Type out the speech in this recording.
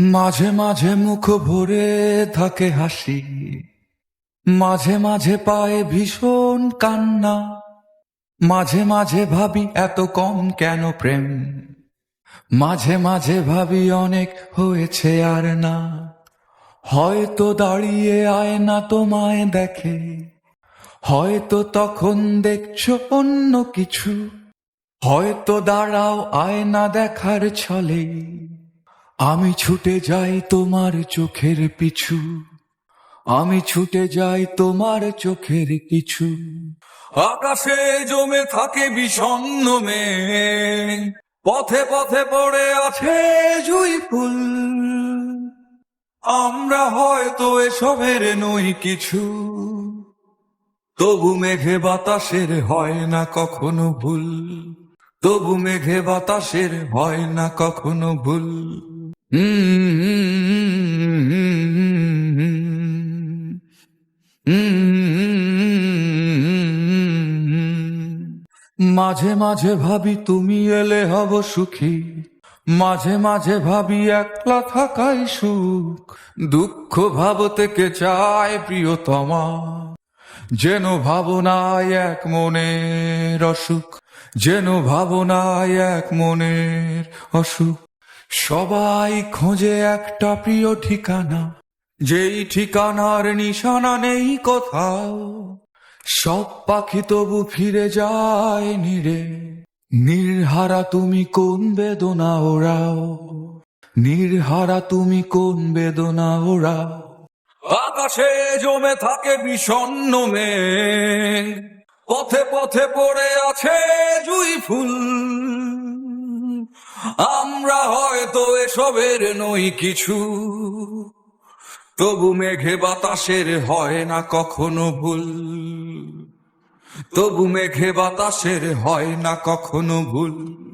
মাঝে মাঝে মুখ ভরে থাকে হাসি। মাঝে মাঝে পায়ে ভীষণ কান্না। মাঝে মাঝে ভাবি এত কম কেন প্রেম। মাঝে মাঝে ভাবি অনেক হয়েছে আর না। হয়তো দাঁড়িয়ে আয় আয়না তোমায় দেখে। হয়তো তখন দেখছ অন্য কিছু। হয়তো দাঁড়াও আয়না দেখার ছলে। আমি ছুটে যাই তোমার চোখের পিছু। আমি ছুটে যাই তোমার চোখের কিছু। আকাশে জমে থাকে বিষণ্ণ মেঘ। পথে পথে পড়ে আছে জুই ফুল। আমরা হয়তো এসবের নই কিছু। তবু মেঘে বাতাসের হয় না কখনো ভুল। তবু মেঘে বাতাসের হয় না কখনো ভুল। মাঝে মাঝে ভাবি তুমি এলে হব সুখী। মাঝে মাঝে ভাবি একলা থাকাই সুখ। দুঃখ ভাব থেকে চায় প্রিয়তমা। যেন ভাবনায় এক মনের অসুখ। যেন ভাবনায় এক মনের অসুখ। সবাই খোঁজে একটা প্রিয় ঠিকানা, যেই ঠিকানার নিশানা নেই কোথাও। সব পাখি তবু ফিরে যায় নিরে, নির্হারা তুমি কোন বেদনা ওরাও নির্হারা তুমি কোন বেদনা ওরাও আকাশে জমে থাকে বিষণ্ণ মেঘ, পথে পথে পড়ে আছে জুই ফুল। আমরা হয়তো এসবের নই কিছু। তবু মেঘে বাতাসের হয় না কখনো ভুল। তবু মেঘে বাতাসের হয় না কখনো ভুল।